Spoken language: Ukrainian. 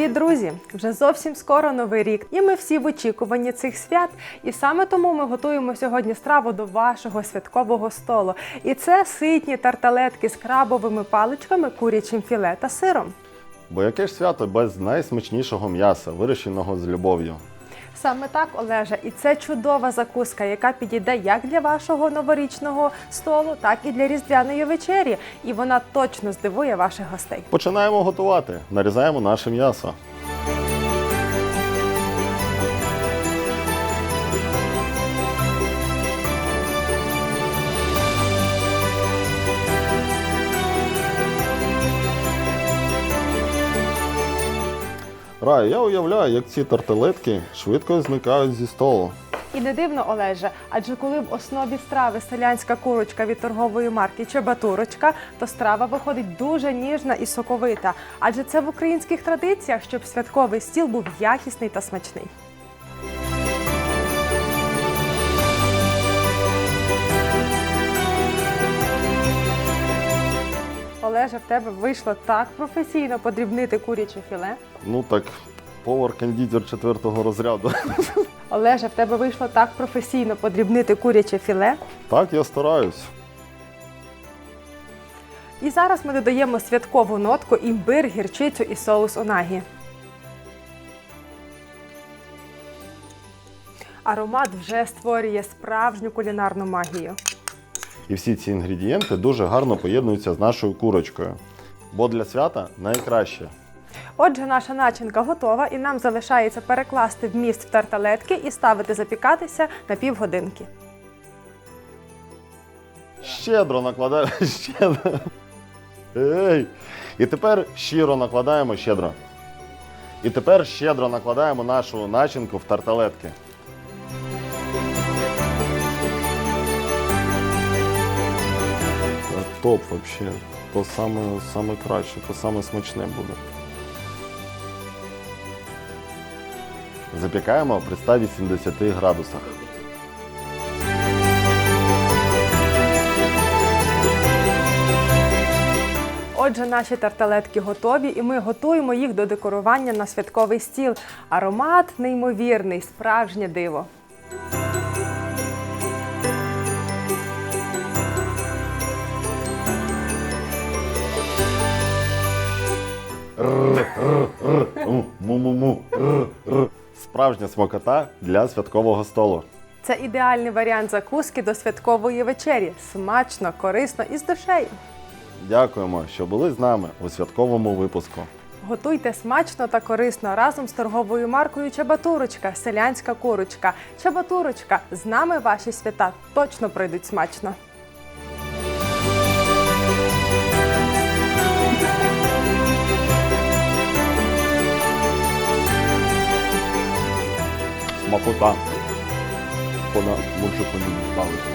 Привіт, друзі! Вже зовсім скоро новий рік, і ми всі в очікуванні цих свят. І саме тому ми готуємо сьогодні страву до вашого святкового столу. І це ситні тарталетки з крабовими паличками, курячим філе та сиром. Бо яке ж свято без найсмачнішого м'яса, вирощеного з любов'ю? Саме так, Олежа, і це чудова закуска, яка підійде як для вашого новорічного столу, так і для різдвяної вечері. І вона точно здивує ваших гостей. Починаємо готувати. Нарізаємо наше м'ясо. Рай, я уявляю, як ці тарталетки швидко зникають зі столу. І не дивно, Олеже, адже коли в основі страви селянська курочка від торгової марки Чебатурочка, то страва виходить дуже ніжна і соковита. Адже це в українських традиціях, щоб святковий стіл був якісний та смачний. Олеже, в тебе вийшло так професійно подрібнити куряче філе. Ну так, повар-кондитер четвертого розряду. Олеже, в тебе вийшло так професійно подрібнити куряче філе. Так, я стараюсь. І зараз ми додаємо святкову нотку імбир, гірчицю і соус онагі. Аромат вже створює справжню кулінарну магію. І всі ці інгредієнти дуже гарно поєднуються з нашою курочкою. Бо для свята найкраще. Отже, наша начинка готова, і нам залишається перекласти вміст в тарталетки і ставити запікатися на півгодинки. Щедро накладаємо. Щедро. Ей! І тепер щиро накладаємо щедро. І тепер щедро накладаємо нашу начинку в тарталетки. Топ взагалі. То саме, саме краще, то саме смачне буде. Запікаємо при 180 градусах. Отже, наші тарталетки готові, і ми готуємо їх до декорування на святковий стіл. Аромат неймовірний, справжнє диво. Справжня смакота для святкового столу. Це ідеальний варіант закуски до святкової вечері. Смачно, корисно і з душею. Дякуємо, що були з нами у святковому випуску. Готуйте смачно та корисно разом з торговою маркою Чебатурочка, селянська курочка. Чебатурочка, з нами ваші свята точно пройдуть смачно. Смакота. Вона може понюхати.